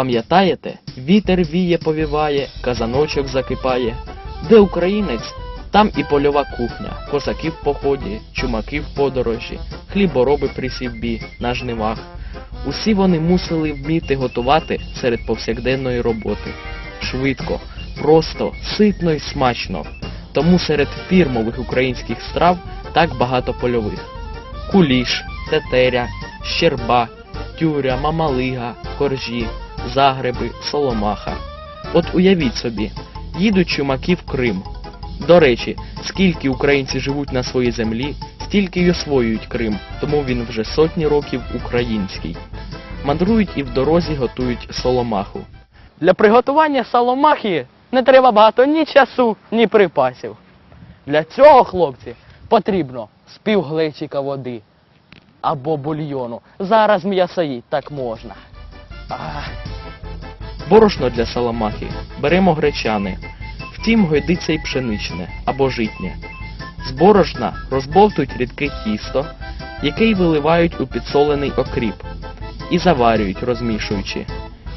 Пам'ятаєте, вітер віє повіває, казаночок закипає. Де українець, там і польова кухня, козаки в поході, чумаки в подорожі, хлібороби при сівбі, на жнивах. Усі вони мусили вміти готувати серед повсякденної роботи. Швидко, просто, ситно і смачно. Тому серед фірмових українських страв так багато польових. Куліш, тетеря, щерба, тюря, мамалига, коржі, загреби, соломаха. От уявіть собі, їдуть чумаки в Крим. До речі, скільки українці живуть на своїй землі, стільки й освоюють Крим, тому він вже сотні років український. Мандрують і в дорозі готують соломаху. Для приготування саломахи не треба багато ні часу, ні припасів. Для цього, хлопці, потрібно з півглечика води або бульйону. Зараз м'ясоїть так можна. Ах, Борошно для саламахи беремо гречани, втім годиться й пшеничне або житнє. З борошна розбовтують рідке тісто, який виливають у підсолений окріп і заварюють, розмішуючи.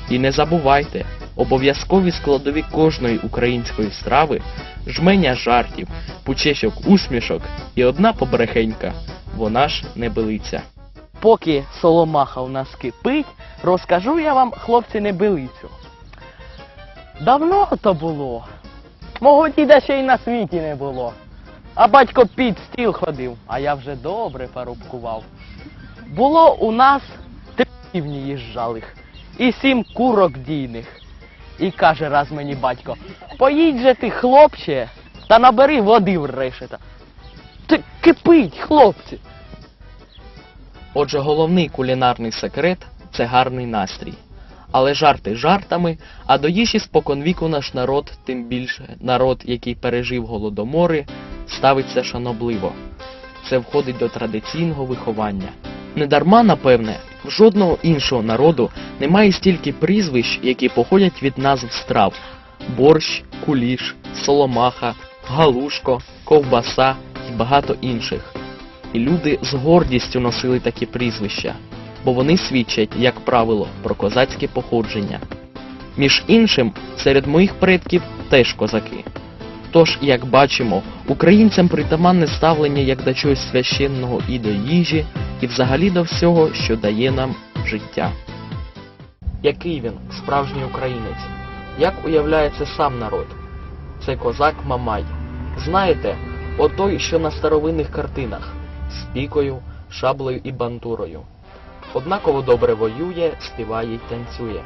І не забувайте, обов'язкові складові кожної української страви жменя жартів, пучечок усмішок і одна побрехенька, вона ж не билиця. Поки соломаха у нас кипить, розкажу я вам, хлопці, небилицю. Давно то було. Мого діда ще й на світі не було. А батько під стіл ходив, а я вже добре порубкував. Було у нас три півні їжджалих і сім курок дійних. І каже раз мені батько, поїдь же ти, хлопче, та набери води в решета. Ти кипить, хлопці. Отже, головний кулінарний секрет це гарний настрій. Але жарти жартами, а до їжі споконвіку наш народ, тим більше народ, який пережив голодомори, ставиться шанобливо. Це входить до традиційного виховання. Недарма, напевне, в жодного іншого народу немає стільки прізвищ, які походять від назв страв: борщ, куліш, соломаха, галушко, ковбаса і багато інших. І люди з гордістю носили такі прізвища, бо вони свідчать, як правило, про козацьке походження. Між іншим, серед моїх предків теж козаки. Тож, як бачимо, українцям притаманне ставлення як до чогось священного і до їжі, і взагалі до всього, що дає нам життя. Який він, справжній українець? Як уявляє це сам народ? Це козак Мамай. Знаєте, отой, що на старовинних картинах, з пікою, шаблею і бантурою. Однаково добре воює, співає й танцює.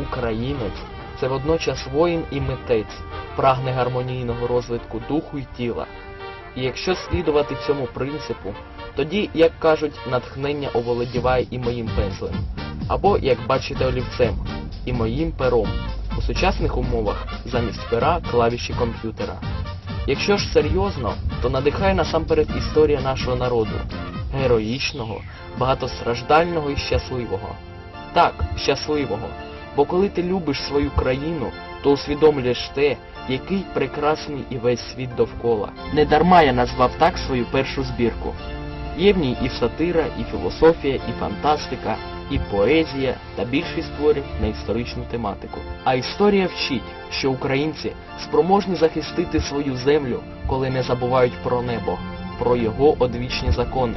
Українець це водночас воїн і митець, прагне гармонійного розвитку духу й тіла. І якщо слідувати цьому принципу, тоді, як кажуть, натхнення оволодіває і моїм пензлем, або, як бачите, олівцем, і моїм пером. У сучасних умовах замість пера клавіші комп'ютера. Якщо ж серйозно, то надихає насамперед історія нашого народу, героїчного, багатостраждального і щасливого. Так, щасливого. Бо коли ти любиш свою країну, то усвідомлюєш те, який прекрасний і весь світ довкола. Недарма я назвав так свою першу збірку. Є в ній і сатира, і філософія, і фантастика, і поезія та більшість творів на історичну тематику. А історія вчить, що українці спроможні захистити свою землю, коли не забувають про небо, про його одвічні закони.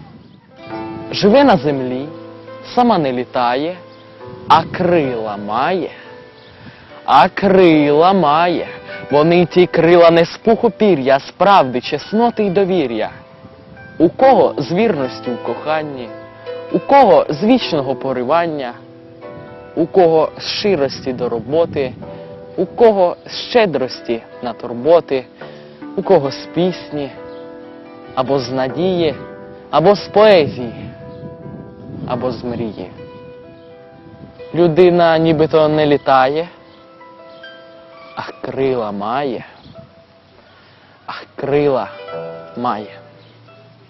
Живе на землі, сама не літає, а крила має. А крила має. Вони ті крила не з пуху пір'я, з чесноти й довір'я. У кого з вірності в коханні, у кого з вічного поривання, у кого з щирості до роботи, у кого з щедрості на турботи, у кого з пісні, або з надії, або з поезії, або з мрії. Людина нібито не літає, а крила має, а крила має.